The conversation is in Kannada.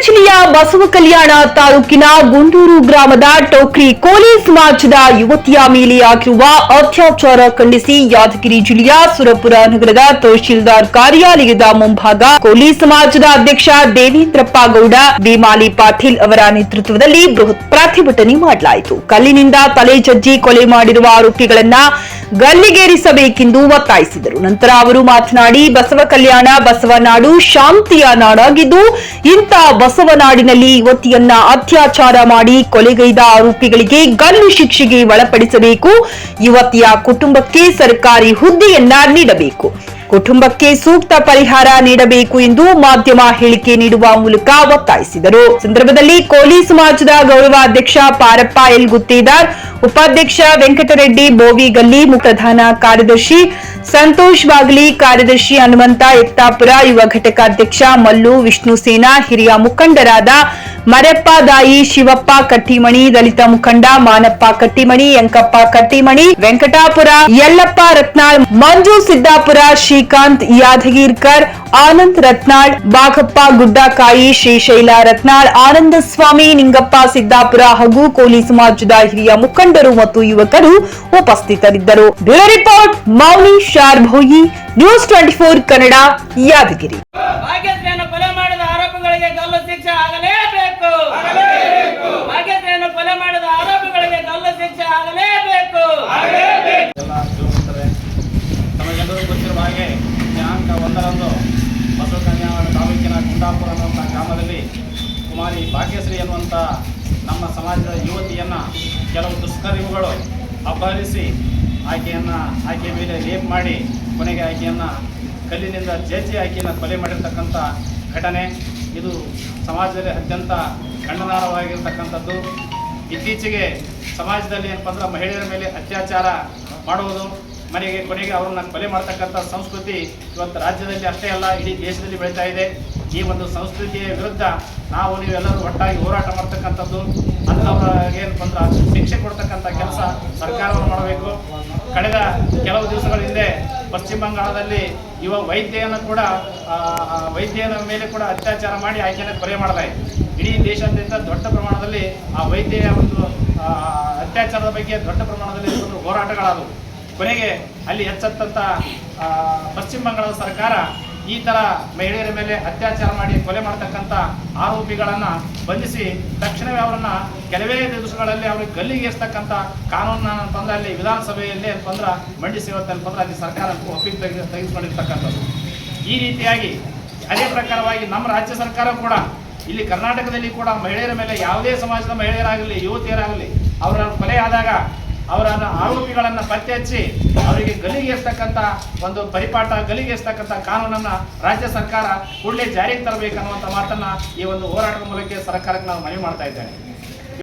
ಬಸವ ಕಲ್ಯಾಣ ತಾಲೂಕಿನ ಗುಂಡೂರು ಗ್ರಾಮದ ಟೋಕ್ರಿ ಕೋಲಿ ಸಮಾಜದ ಯುವತಿಯ ಮೇಲೆ ಆಗಿರುವ ಅತ್ಯಾಚಾರ ಖಂಡಿಸಿ ಯಾದಗಿರಿ ಜಿಲ್ಲೆಯ ಸುರಪುರ ನಗರದ ತಹಶೀಲ್ದಾರ್ ಕಾರ್ಯಾಲಯದ ಮುಂಭಾಗ ಕೋಲಿ ಸಮಾಜದ ಅಧ್ಯಕ್ಷ ದೇವೇಂದ್ರಪ್ಪ ಗೌಡ ಭೀಮಾಲಿ ಪಾಟೀಲ್ ಅವರ ನೇತೃತ್ವದಲ್ಲಿ ಬೃಹತ್ ಪ್ರತಿಭಟನೆ ಮಾಡಲಾಯಿತು. ಕಲ್ಲಿನಿಂದ ತಲೆ ಜಜ್ಜಿ ಕೊಲೆ ಮಾಡಿರುವ ಆರೋಪಿಗಳನ್ನ ಗಲ್ಲಿಗೇರಿಸಬೇಕೆಂದು ಒತ್ತಾಯಿಸಿದರು. ನಂತರ ಅವರು ಮಾತನಾಡಿ, ಬಸವ ಕಲ್ಯಾಣ ಬಸವನಾಡು ಶಾಂತಿಯ ನಾಡಾಗಿದ್ದು, ಇಂಥ ಬಸವನಾಡಿನಲ್ಲಿ ಯುವತಿಯನ್ನ ಅತ್ಯಾಚಾರ ಮಾಡಿ ಕೊಲೆಗೈದ ಆರೋಪಿಗಳಿಗೆ ಗಲ್ಲು ಶಿಕ್ಷೆಗೆ ಒಳಪಡಿಸಬೇಕು. ಯುವತಿಯ ಕುಟುಂಬಕ್ಕೆ ಸರ್ಕಾರಿ ಹುದ್ದೆಯನ್ನ ನೀಡಬೇಕು. ಕುಟುಂಬಕ್ಕೆ ಸೂಕ್ತ ಪರಿಹಾರ ನೀಡಬೇಕು ಎಂದು ಮಾಧ್ಯಮ ಹೇಳಿಕೆ ನೀಡುವ ಮೂಲಕ ಒತ್ತಾಯಿಸಿದರು. ಸಂದರ್ಭದಲ್ಲಿ ಕೋಲಿ ಸಮಾಜದ ಗೌರವಾಧ್ಯಕ್ಷ ಪಾರಪ್ಪ ಎಲ್ ಗುತ್ತೇದಾರ್, ಉಪಾಧ್ಯಕ್ಷ ವೆಂಕಟರೆಡ್ಡಿ ಬೋವಿಗಲ್ಲಿ ಪ್ರಧಾನ ಕಾರ್ಯದರ್ಶಿ ಸಂತೋಷ್ ಬಾಗ್ಲಿ, ಕಾರ್ಯದರ್ಶಿ ಹನುಮಂತ ಎತ್ತಾಪುರ, ಯುವ ಘಟಕಾಧ್ಯಕ್ಷ ಮಲ್ಲು ವಿಷ್ಣು ಸೇನಾ ಹಿರಿಯ ಮುಖಂಡರಾದ ಮರೆಪ್ಪ ದಾಯಿ ಶಿವಪ್ಪ ಕಟ್ಟಿಮಣಿ, ದಲಿತ ಮುಖಂಡ ಮಾನಪ್ಪ ಕಟ್ಟಿಮಣಿ ಯಂಕಪ್ಪ ಕಟ್ಟಿಮಣಿ, ವೆಂಕಟಾಪುರ, ಯಲ್ಲಪ್ಪ ರತ್ನಾಳ್, ಮಂಜು ಸಿದ್ದಾಪುರ, ಶ್ರೀಕಾಂತ್ ಯಾದಗೀರ್ಕರ್, ಆನಂದ್ ರತ್ನಾಳ್, ಬಾಗಪ್ಪ ಗುಡ್ಡಕಾಯಿ, ಶ್ರೀಶೈಲ ರತ್ನಾಳ್, ಆನಂದ ಸ್ವಾಮಿ, ನಿಂಗಪ್ಪ ಸಿದ್ದಾಪುರ ಹಾಗೂ ಕೋಲಿ ಸಮಾಜದ ಹಿರಿಯ ಮುಖಂಡರು ಮತ್ತು ಯುವಕರು ಉಪಸ್ಥಿತರಿದ್ದರು. Bureau report, Mouni ಶಾರ್ಭೋಯಿ, news twenty four Kannada, Yadgiri. ಆರೋಪಿಗಳಿಗೆ ಗಲ್ಲು ಶಿಕ್ಷೆ ಆಗಲೇಬೇಕು ಭಾಗ್ಯಶ್ರೀಯನ್ನು ಕೊಲೆ ಮಾಡಿದ ಆರೋಪಿಗಳಿಗೆ ಗಲ್ಲು ಶಿಕ್ಷೆ ಆಗಲೇಬೇಕು ಎಲ್ಲ ತಿಳ್ಕೊಳ್ತಾರೆ ತಮಗೆಲ್ಲರೂ ಗೊತ್ತಿರುವ ಹಾಗೆ ದಿನಾಂಕ ಒಂದರಂದು ಬಸವ ಕಲ್ಯಾಣ ತಾಲೂಕಿನ ಗುಂಡಾಪುರ ಅನ್ನುವಂಥ ಗ್ರಾಮದಲ್ಲಿ ಕುಮಾರಿ ಭಾಗ್ಯಶ್ರೀ ಎನ್ನುವಂಥ ನಮ್ಮ ಸಮಾಜದ ಯುವತಿಯನ್ನು ಕೆಲವು ದುಷ್ಕರ್ಮಿಗಳು ಅಪಹರಿಸಿ ಆಕೆಯನ್ನು, ಆಕೆಯ ಮೇಲೆ ರೇಪ್ ಮಾಡಿ ಕೊನೆಗೆ ಆಕೆಯನ್ನು ಕಲ್ಲಿನಿಂದ ಜೇಜಿ ಆಕೆಯನ್ನು ಕೊಲೆ ಮಾಡಿರ್ತಕ್ಕಂಥ ಘಟನೆ. ಇದು ಸಮಾಜದಲ್ಲಿ ಅತ್ಯಂತ ಖಂಡನಾರ್ಹವಾಗಿರ್ತಕ್ಕಂಥದ್ದು ಇತ್ತೀಚೆಗೆ ಸಮಾಜದಲ್ಲಿ ಏನಪ್ಪ ಅಂದ್ರೆ ಮಹಿಳೆಯರ ಮೇಲೆ ಅತ್ಯಾಚಾರ ಮಾಡುವುದು, ಮನೆಗೆ, ಕೊನೆಗೆ ಅವರನ್ನು ಕೊಲೆ ಮಾಡ್ತಕ್ಕಂಥ ಸಂಸ್ಕೃತಿ ಇವತ್ತು ರಾಜ್ಯದಲ್ಲಿ ಅಷ್ಟೇ ಅಲ್ಲ, ಇಡೀ ದೇಶದಲ್ಲಿ ಬೆಳೀತಾ ಇದೆ. ಈ ಒಂದು ಸಂಸ್ಕೃತಿಯ ವಿರುದ್ಧ ನಾವು ನೀವೆಲ್ಲರೂ ಒಟ್ಟಾಗಿ ಹೋರಾಟ ಮಾಡ್ತಕ್ಕಂಥದ್ದು, ಅಂಥವ್ರಿಗೆ ಏನಪ್ಪ ಶಿಕ್ಷೆ ಕೊಡ್ತಕ್ಕಂಥ ಕೆಲಸ ಸರ್ಕಾರವನ್ನು ಮಾಡಬೇಕು. ಕಳೆದ ಕೆಲವು ದಿವಸಗಳ ಹಿಂದೆ ಪಶ್ಚಿಮ ಬಂಗಾಳದಲ್ಲಿ ಇವ ವೈದ್ಯನ ಕೂಡ ವೈದ್ಯನ ಮೇಲೆ ಕೂಡ ಅತ್ಯಾಚಾರ ಮಾಡಿ ಆಕೆಯನ್ನು ಕೊಲೆ ಮಾಡಲಾಯಿತು. ಇಡೀ ದೇಶಾದ್ಯಂತ ದೊಡ್ಡ ಪ್ರಮಾಣದಲ್ಲಿ ಆ ವೈದ್ಯೆಯ ಒಂದು ಅತ್ಯಾಚಾರದ ಬಗ್ಗೆ ದೊಡ್ಡ ಪ್ರಮಾಣದಲ್ಲಿ ಒಂದು ಹೋರಾಟಗಳಾದವು. ಕೊನೆಗೆ ಅಲ್ಲಿ ಹೆಚ್ಚತ್ತಂಥ ಪಶ್ಚಿಮ ಬಂಗಾಳದ ಸರ್ಕಾರ ಈ ಥರ ಮಹಿಳೆಯರ ಮೇಲೆ ಅತ್ಯಾಚಾರ ಮಾಡಿ ಕೊಲೆ ಮಾಡ್ತಕ್ಕಂಥ ಆರೋಪಿಗಳನ್ನು ಬಂಧಿಸಿ ತಕ್ಷಣವೇ ಅವರನ್ನ ಕೆಲವೇ ದಿವಸಗಳಲ್ಲಿ ಅವ್ರಿಗೆ ಗಲ್ಲಿಗೇರಿಸ್ತಕ್ಕಂಥ ಕಾನೂನನ್ನ ಅಂತಂದ್ರೆ ಅಲ್ಲಿ ವಿಧಾನಸಭೆಯಲ್ಲಿ ಅಂತಂದ್ರೆ ಮಂಡಿಸಿ ಅಂತಂದ್ರೆ ಅಲ್ಲಿ ಸರ್ಕಾರ ಒಪ್ಪಿಗೆ ತೆಗೆದು ತೆಗೆದುಕೊಂಡಿರ್ತಕ್ಕಂಥದ್ದು ಈ ರೀತಿಯಾಗಿ ಅದೇ ಪ್ರಕಾರವಾಗಿ ನಮ್ಮ ರಾಜ್ಯ ಸರ್ಕಾರ ಕೂಡ ಇಲ್ಲಿ ಕರ್ನಾಟಕದಲ್ಲಿ ಕೂಡ ಮಹಿಳೆಯರ ಮೇಲೆ ಯಾವುದೇ ಸಮಾಜದ ಮಹಿಳೆಯರಾಗಲಿ, ಯುವತಿಯರಾಗಲಿ, ಅವರ ಕೊಲೆ ಆದಾಗ ಅವರನ್ನ ಆರೋಪಿಗಳನ್ನು ಪತ್ತೆ ಹಚ್ಚಿ ಅವರಿಗೆ ಗಲ್ಲಿಗೇರಿಸ್ತಕ್ಕಂಥ ಒಂದು ಪರಿಪಾಠ ಗಲ್ಲಿಗೇರಿಸ್ತಕ್ಕಂಥ ಕಾನೂನನ್ನು ರಾಜ್ಯ ಸರ್ಕಾರ ಕೂಡಲೇ ಜಾರಿಗೆ ತರಬೇಕನ್ನುವಂಥ ಮಾತನ್ನು ಈ ಒಂದು ಹೋರಾಟದ ಮೂಲಕ ಸರ್ಕಾರಕ್ಕೆ ನಾವು ಮನವಿ ಮಾಡ್ತಾ ಇದ್ದೇನೆ.